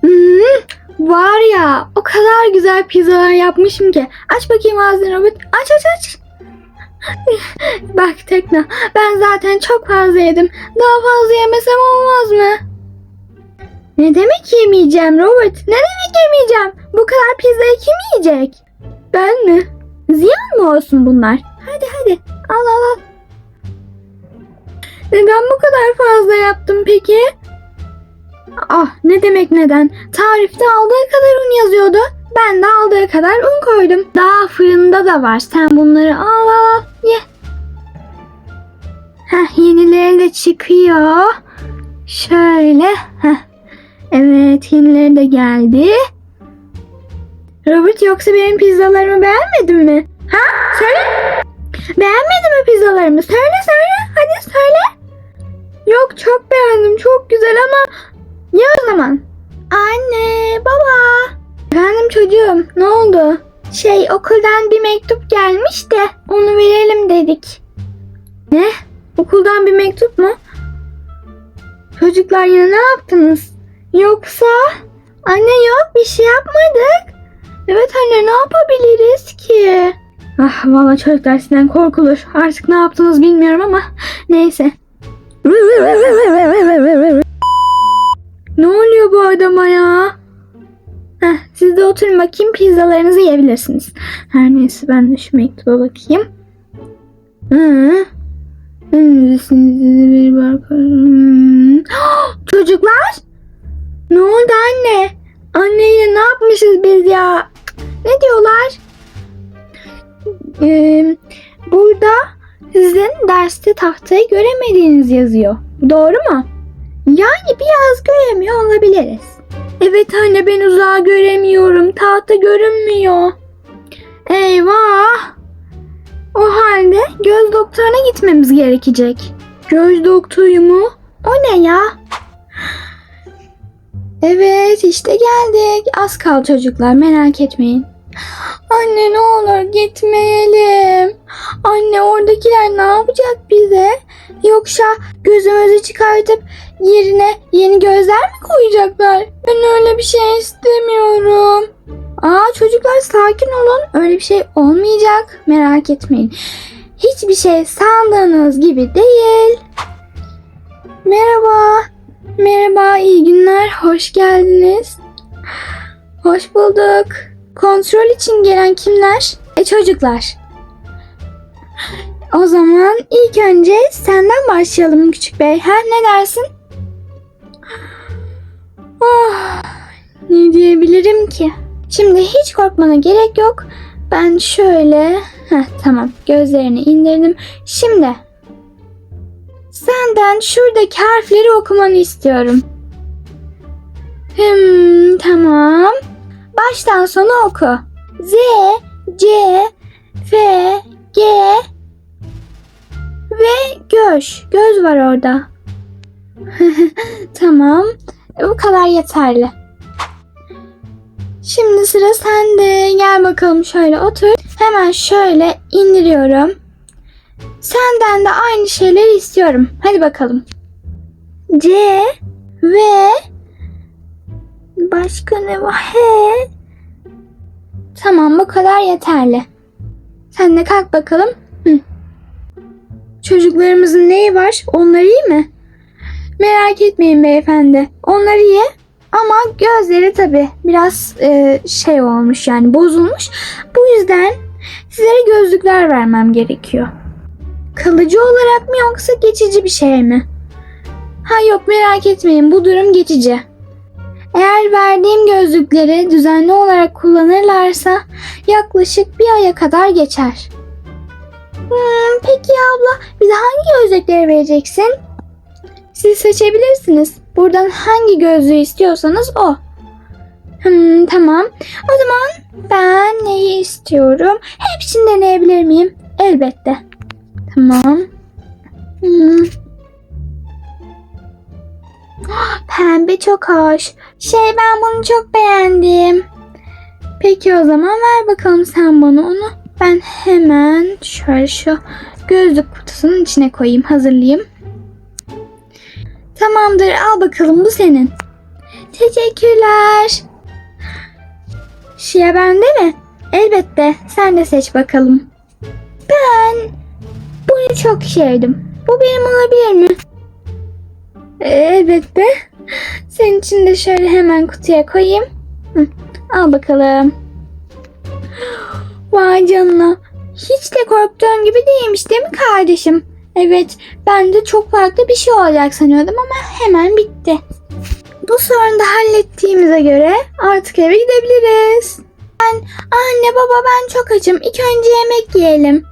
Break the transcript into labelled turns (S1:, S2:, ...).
S1: Hmm, var ya o kadar güzel pizzalar yapmışım ki. Aç bakayım ağzını Robert. Aç aç aç. Bak Tekna ben zaten çok fazla yedim. Daha fazla yemesem olmaz mı? Ne demek yemeyeceğim Robert? Ne demek yemeyeceğim? Bu kadar pizzayı kim yiyecek? Ben mi? Ziyan mı olsun bunlar? Hadi hadi al al al. Neden bu kadar fazla yaptım peki? Ah ne demek neden? Tarifte aldığı kadar un yazıyordu. Ben de aldığı kadar un koydum. Daha fırında da var. Sen bunları al al ye. Heh yenileri de çıkıyor. Şöyle. Heh. Evet yenileri de geldi. Robert yoksa benim pizzalarımı beğenmedin mi? Ha? Söyle. Beğenmedin mi pizzalarımı? Söyle söyle. Hadi söyle. Yok çok beğendim. Çok güzel ama ya o zaman? Anne, baba. Efendim çocuğum, ne oldu? Şey, okuldan bir mektup gelmiş de onu verelim dedik. Ne? Okuldan bir mektup mu? Çocuklar yine ne yaptınız? Yoksa? Anne yok, bir şey yapmadık. Evet anne, ne yapabiliriz ki? Ah valla çocuklar sizden korkulur. Artık ne yaptınız bilmiyorum ama neyse. Adama ya? Heh, siz de oturun bakayım pizzalarınızı yiyebilirsiniz. Her neyse ben de şu mektuba bakayım. Hı. Bakalım. Çocuklar? Ne oldu anne? Anne yine ne yapmışız biz ya? Ne diyorlar? Ee, burada sizin derste tahtayı göremediğiniz yazıyor. Doğru mu? Yani biraz göremiyor olabiliriz. Evet anne ben uzağı göremiyorum. Tahta görünmüyor. Eyvah. O halde göz doktoruna gitmemiz gerekecek. Göz doktoru mu? O ne ya? Evet işte geldik. Az kal çocuklar merak etmeyin. Anne ne olur gitmeyelim. Anne oradakiler ne yapacak bize? Yoksa gözümüzü çıkartıp yerine yeni gözler mi koyacaklar? Ben öyle bir şey istemiyorum. Aa çocuklar sakin olun. Öyle bir şey olmayacak. Merak etmeyin. Hiçbir şey sandığınız gibi değil. Merhaba. Merhaba, iyi günler. Hoş geldiniz. Hoş bulduk. Kontrol için gelen kimler? E çocuklar. O zaman ilk önce senden başlayalım küçük bey. Ha ne dersin? Oh, ne diyebilirim ki? Şimdi hiç korkmana gerek yok. Ben şöyle... Heh, tamam gözlerini indirdim. Şimdi senden şuradaki harfleri okumanı istiyorum. Hmm, tamam. Baştan sona oku. Z, C, F, G ve göz. Göz var orada. tamam. E, Bu kadar yeterli. Şimdi sıra sende. Gel bakalım şöyle otur. Hemen şöyle indiriyorum. Senden de aynı şeyleri istiyorum. Hadi bakalım. C ve başka ne var? H. Tamam bu kadar yeterli. Sen de kalk bakalım. Çocuklarımızın neyi var? Onları iyi mi? Merak etmeyin beyefendi. Onları iyi. Ama gözleri tabi biraz e, şey olmuş yani bozulmuş. Bu yüzden sizlere gözlükler vermem gerekiyor. Kalıcı olarak mı yoksa geçici bir şey mi? Ha yok merak etmeyin bu durum geçici. Eğer verdiğim gözlükleri düzenli olarak kullanırlarsa yaklaşık bir aya kadar geçer. Hmm, peki abla bize hangi gözlükleri vereceksin? Siz seçebilirsiniz. Buradan hangi gözlüğü istiyorsanız o. Hmm, tamam. O zaman ben neyi istiyorum? Hepsini deneyebilir miyim? Elbette. Tamam. Hmm. Pembe çok hoş. Şey ben bunu çok beğendim. Peki o zaman ver bakalım sen bana onu. Ben hemen şöyle şu gözlük kutusunun içine koyayım, hazırlayayım. Tamamdır, al bakalım bu senin. Teşekkürler. Şia bende mi? Elbette. Sen de seç bakalım. Ben bunu çok sevdim. Bu benim olabilir mi? Ee, elbette. Senin için de şöyle hemen kutuya koyayım. Hı, al bakalım. Vay canına. Hiç de korktuğum gibi değilmiş değil mi kardeşim? Evet, ben de çok farklı bir şey olacak sanıyordum ama hemen bitti. Bu sorunu da hallettiğimize göre artık eve gidebiliriz. Ben, anne baba ben çok açım. İlk önce yemek yiyelim.